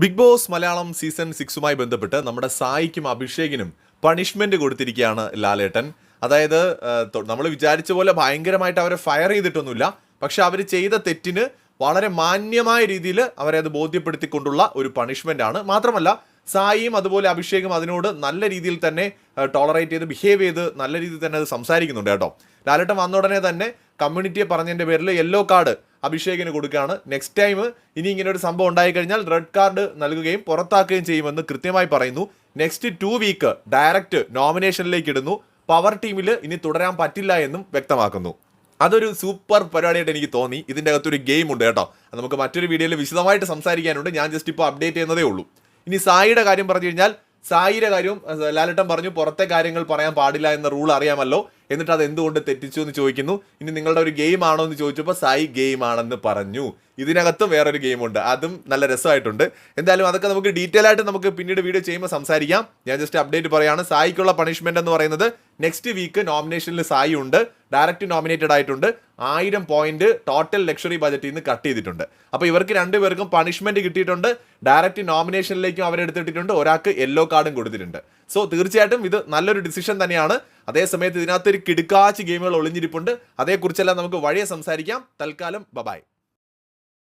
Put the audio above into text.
Big Boss Malayalam season സിക്സുമായി ബന്ധപ്പെട്ട് നമ്മുടെ സായിക്കും അഭിഷേകിനും പണിഷ്മെന്റ് കൊടുത്തിരിക്കുകയാണ് ലാലേട്ടൻ. അതായത് നമ്മൾ വിചാരിച്ച പോലെ ഭയങ്കരമായിട്ട് അവരെ ഫയർ ചെയ്തിട്ടൊന്നുമില്ല. പക്ഷെ അവർ ചെയ്ത തെറ്റിന് വളരെ മാന്യമായ രീതിയിൽ അവരെ അത് ബോധ്യപ്പെടുത്തിക്കൊണ്ടുള്ള ഒരു പണിഷ്മെന്റ് ആണ്. മാത്രമല്ല സായിയും അതുപോലെ അഭിഷേകും അതിനോട് നല്ല രീതിയിൽ തന്നെ ടോളറേറ്റ് ചെയ്ത് ബിഹേവ് ചെയ്ത് നല്ല രീതിയിൽ തന്നെ അത് സംസാരിക്കുന്നുണ്ട് കേട്ടോ. ലാലേട്ടൻ വന്ന ഉടനെ തന്നെ കമ്മ്യൂണിറ്റിയെ പറഞ്ഞതിന്റെ പേരിൽ യെല്ലോ കാർഡ് അഭിഷേകിന് കൊടുക്കുകയാണ്. നെക്സ്റ്റ് ടൈം ഇനി ഇങ്ങനെ ഒരു സംഭവം ഉണ്ടായി കഴിഞ്ഞാൽ റെഡ് കാർഡ് നൽകുകയും പുറത്താക്കുകയും ചെയ്യുമെന്ന് കൃത്യമായി പറയുന്നു. നെക്സ്റ്റ് ടു വീക്ക് ഡയറക്റ്റ് നോമിനേഷനിലേക്ക് ഇടുന്നു. പവർ ടീമിൽ ഇനി തുടരാൻ പറ്റില്ല എന്നും വ്യക്തമാക്കുന്നു. അതൊരു സൂപ്പർ പരിപാടിയായിട്ട് എനിക്ക് തോന്നി. ഇതിന്റെ അകത്തൊരു ഗെയിം ഉണ്ട് കേട്ടോ. നമുക്ക് മറ്റൊരു വീഡിയോയിൽ വിശദമായിട്ട് സംസാരിക്കാനുണ്ട്. ഞാൻ ജസ്റ്റ് ഇപ്പോൾ അപ്ഡേറ്റ് ചെയ്യുന്നതേ ഉള്ളൂ. ഇനി സായിയുടെ കാര്യം പറഞ്ഞു കഴിഞ്ഞാൽ സായിയുടെ കാര്യവും ലാലട്ടം പറഞ്ഞു പുറത്തെ കാര്യങ്ങൾ പറയാൻ പാടില്ല എന്ന റൂൾ അറിയാമല്ലോ. എന്നിട്ട് അത് എന്തുകൊണ്ട് തെറ്റിച്ചു എന്ന് ചോദിക്കുന്നു. ഇനി നിങ്ങളുടെ ഒരു ഗെയിം ആണോ എന്ന് ചോദിച്ചപ്പോൾ സായി ഗെയിം ആണെന്ന് പറഞ്ഞു. ഇതിനകത്തും വേറൊരു ഗെയിമുണ്ട് അതും നല്ല രസമായിട്ടുണ്ട്. എന്തായാലും അതൊക്കെ നമുക്ക് ഡീറ്റെയിൽ ആയിട്ട് നമുക്ക് പിന്നീട് വീഡിയോ ചെയ്യുമ്പോൾ സംസാരിക്കാം. ഞാൻ ജസ്റ്റ് അപ്ഡേറ്റ് പറയാണ്. സായിക്കുള്ള പണിഷ്മെന്റ് എന്ന് പറയുന്നത് നെക്സ്റ്റ് വീക്ക് നോമിനേഷനിൽ സായി ഉണ്ട്. ഡയറക്റ്റ് നോമിനേറ്റഡ് ആയിട്ടുണ്ട്. ആയിരം പോയിന്റ് ടോട്ടൽ ലക്ഷറി ബജറ്റിൽ നിന്ന് കട്ട് ചെയ്തിട്ടുണ്ട്. അപ്പോൾ ഇവർക്ക് രണ്ടുപേർക്കും പണിഷ്മെന്റ് കിട്ടിയിട്ടുണ്ട്. ഡയറക്റ്റ് നോമിനേഷനിലേക്കും അവരെടുത്തിട്ടുണ്ട് ഒരാൾക്ക് യെല്ലോ കാർഡും കൊടുത്തിട്ടുണ്ട്. സോ തീർച്ചയായിട്ടും ഇത് നല്ലൊരു ഡിസിഷൻ തന്നെയാണ്. അതേസമയത്ത് ഇതിനകത്ത് ഒരു കിടുക്കാച്ച് ഗെയിമുകൾ ഒളിഞ്ഞിരിപ്പുണ്ട്. അതേക്കുറിച്ചെല്ലാം നമുക്ക് വഴിയെ സംസാരിക്കാം. തൽക്കാലം ബബായ്